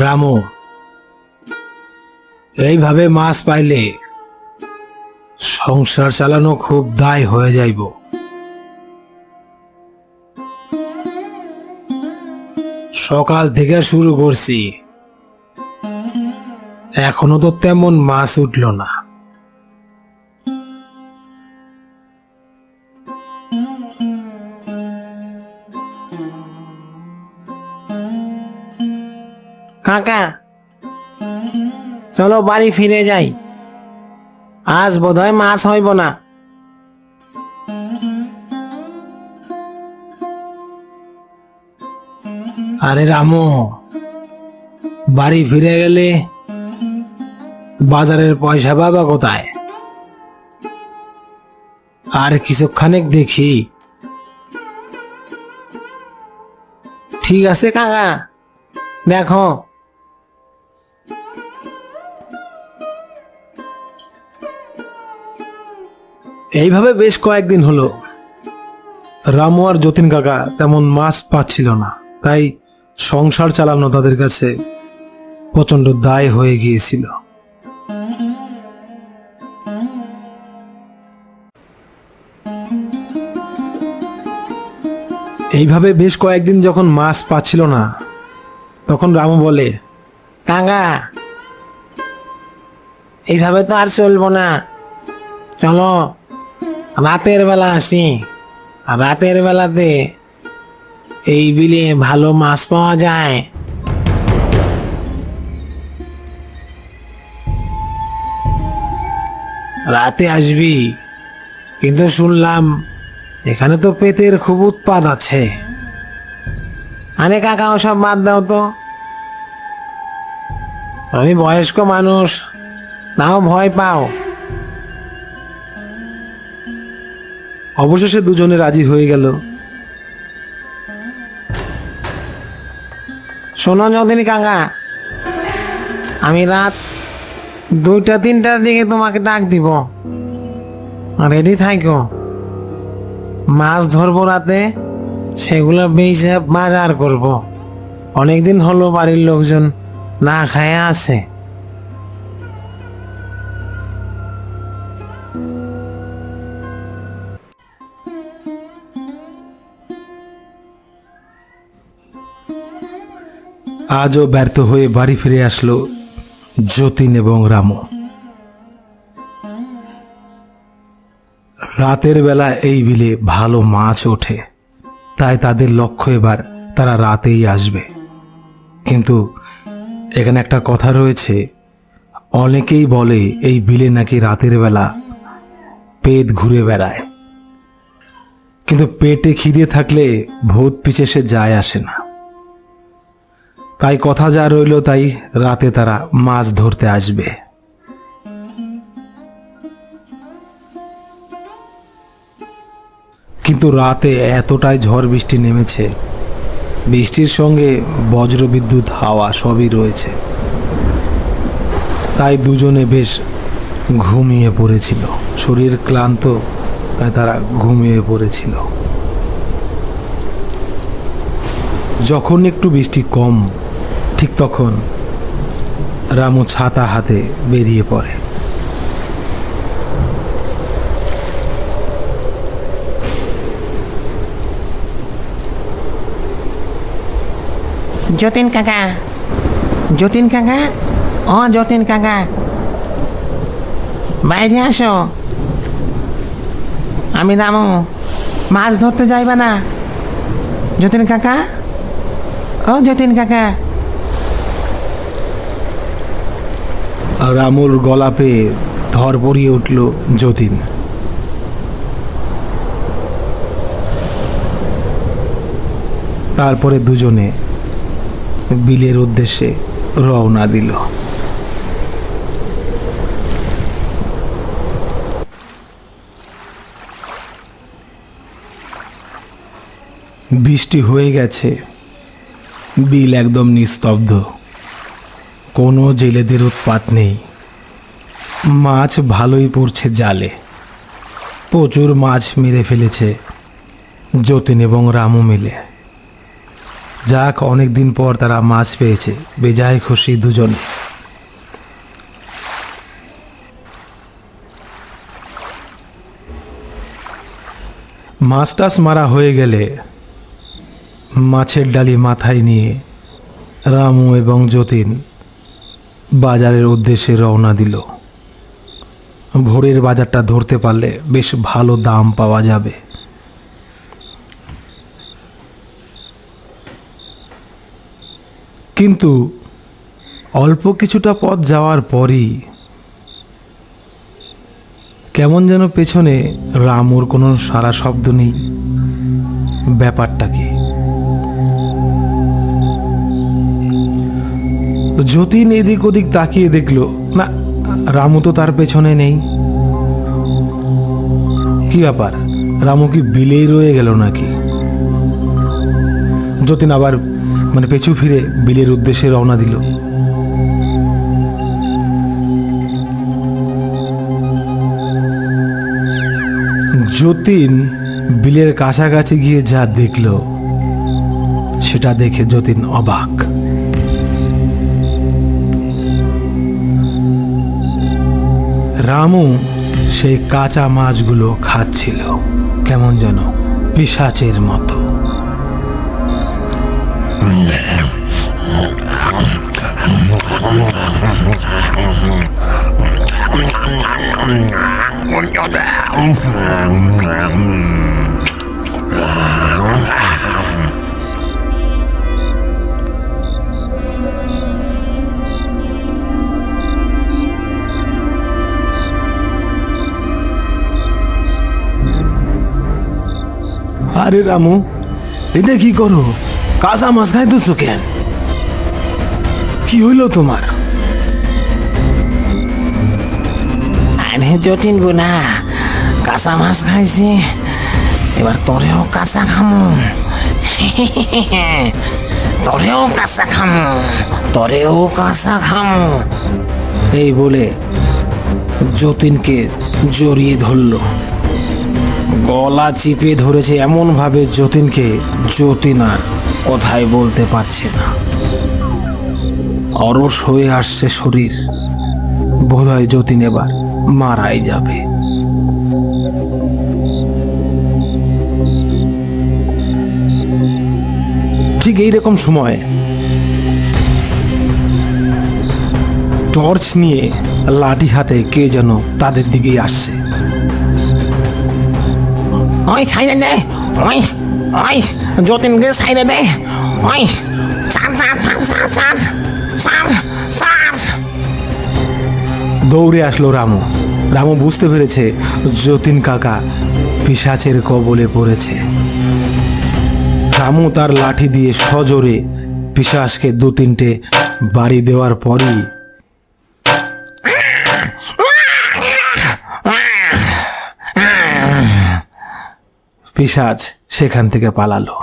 রামু, এইভাবে মাছ পাইলে সংসার চালানো খুব দায় হয়ে যাইব। সকাল থেকে শুরু করছি। এখনও তো তেমন মাছ উঠল না। কাকা চলো বাড়ি ফিরে যাই। আজ বোধহয় মাছ হইব না। আরে রামু, বাড়ি ফিরে গেলে বাজারের পয়সা পাবা কোথায়? আর কিছুক্ষণেক দেখি। ঠিক আছে কাকা, দেখো। এইভাবে বেশ কয়েকদিন হলো, রামু আর যতীন কাকা তেমন মাছ পাচ্ছিল না। তাই সংসার চালানো তাদের কাছে প্রচণ্ড দায় হয়ে গিয়েছিল। এইভাবে বেশ কয়েকদিন যখন মাছ পাচ্ছিল না, তখন রামু বলে, কাকা, এইভাবে তো আর চলবো না। চলো রাতের বেলা আসি। রাতের বেলাতে এই বিলে ভালো মাছ পাওয়া যায়। রাতে আসবি, কিন্তু শুনলাম এখানে তো পেতের খুব উৎপাদ আছে। আরে কাকা, ওসব বাদ দাও তো। আমি বয়স্ক মানুষ তাও ভয় পাও। অবশেষে দুজনে রাজি হয়ে গেল। শোনো যদিনী কাকা, আমি রাত দুইটা, তিনটার দিকে তোমাকে ডাক দিব। রেডি থাকো মাছ ধরবো রাতে, সেগুলো বেঁচে বাজার করব। অনেকদিন হলো বাড়ির লোকজন না খায় আছে। আজও ব্যর্থ হয়ে বাড়ি ফিরে আসলো যতীন এবং রামু। রাতের বেলা এই বিলে ভালো মাছ ওঠে, তাই তাদের লক্ষ্য এবার তারা রাতেই আসবে। কিন্তু এখানে একটা কথা রয়েছে, অনেকেই বলে এই বিলে নাকি রাতের বেলা পেট ঘুরে বেড়ায়। কিন্তু পেটে খিদে থাকলে ভূত পিছে সে যায় আসে না। তাই কথা যা রইল তাই রাতে তারা মাছ ধরতে আসবে। কিন্তু রাতে এতটাই ঝড় বৃষ্টি নেমেছে, বৃষ্টির সঙ্গে বজ্রবিদ্যুৎ, হাওয়া সবই রয়েছে। তাই দুজনে বেশ ঘুমিয়ে পড়েছিল। শরীর ক্লান্ত, তাই তারা ঘুমিয়ে পড়েছিল। যখন একটু বৃষ্টি কম ঠিক তখন রামু ছাতা হাতে বেরিয়ে পড়ে। যতীন কাকা। যতীন কাকা? ও যতীন কাকা। বাইরে আসো। আমি রামু, মাছ ধরতে যাইবা না। যতীন কাকা? ও যতীন কাকা। রামুর গলা পেয়ে ধর পড়িয়ে উঠল যতীন। তারপরে দুজনে বিলের উদ্দেশ্যে রওনা দিল। বৃষ্টি হয়ে গেছে, বিল একদম নিস্তব্ধ। কোনো জেলেদের উৎপাত নেই। মাছ ভালোই পড়ছে জালে। প্রচুর মাছ মেরে ফেলেছে যতীন এবং রামু মিলে। যাক, অনেকদিন পর তারা মাছ পেয়েছে, বেজায় খুশি দুজনে। মাছ টাছ মারা হয়ে গেলে মাছের ডালি মাথায় নিয়ে রামু এবং যতীন বাজারের উদ্দেশ্যে রওনা দিল। ভোরের বাজারটা ধরতে পারলে বেশ ভালো দাম পাওয়া যাবে। কিন্তু অল্প কিছুটা পথ যাওয়ার পরই কেমন যেন পেছনে রামুর কোনো সারা শব্দ নেই। ব্যাপারটা কি? যতীন এদিক ওদিক তাকিয়ে দেখল, না, রামু তো তার পেছনে নেই। কি ব্যাপার? রামু কি বিলেই রয়ে গেল নাকি? যতীন আবার মানে পেছু ফিরে বিলের উদ্দেশ্যে রওনা দিল। যতীন বিলের কাছাকাছি গিয়ে যা দেখল, সেটা দেখে যতীন অবাক। রামু সেই কাঁচা মাছগুলো খাচ্ছিল কেমন যেন পিসাচের মতো। আরে রামু এটা কি করো? কাঁচা মাছ খাই খাইতেছো কেন? কি হইল তোমার? আরে জটিল না কাঁচা মাছ খাইছি এবার তোরেও কাঁচা খামু। তোরেও কাঁচা খামু তোরেও কাঁচা খামু। এই বলে যতীনকে জড়িয়ে ধরলো। গলা চিপে ধরেছে এমন ভাবে যতীনকে। যতীন আর কথাই বলতে পারছে না। অরস হয়ে আসছে শরীর। বোধহয় যতীন এবার মারাই যাবে। ঠিক এইরকম সময় টর্চ নিয়ে লাঠি হাতে কে যেন তাদের দিকেই আসছে। ওই সাইডে দে ওই ওই যতীনকে সাইডে দে ওই সার সার সার সার সার দৌড়ে আসলো রামু। রামু বুঝতে পেরেছে যতীন কাকা পিসাচের কবলে পড়েছে। রামু তার লাঠি দিয়ে সজোরে পিসাসকে দু তিনটে বাড়ি দেওয়ার পরই পিসাজ সেখান থেকে পালালো।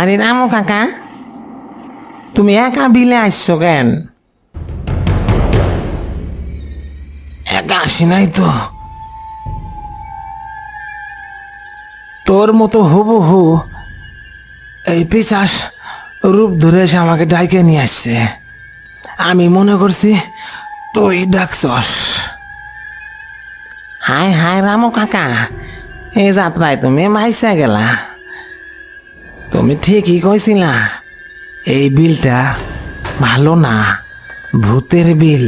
আরে রামু কাকা তুমি একা বিলে আসছো কেন? একা আসি নাই তো। তোর মতো হুবু হু এই পিচাস রূপ ধরে এসে আমাকে ডাইকে নিয়ে আসছে। আমি মনে করছি তুই ডাকছস। হাই হাই, রামু কাকা। এই যাত্রায় তুমি মাইসা গেলা। তুমি ঠিকই কইছিলা, এই বিলটা ভালো না, ভূতের বিল।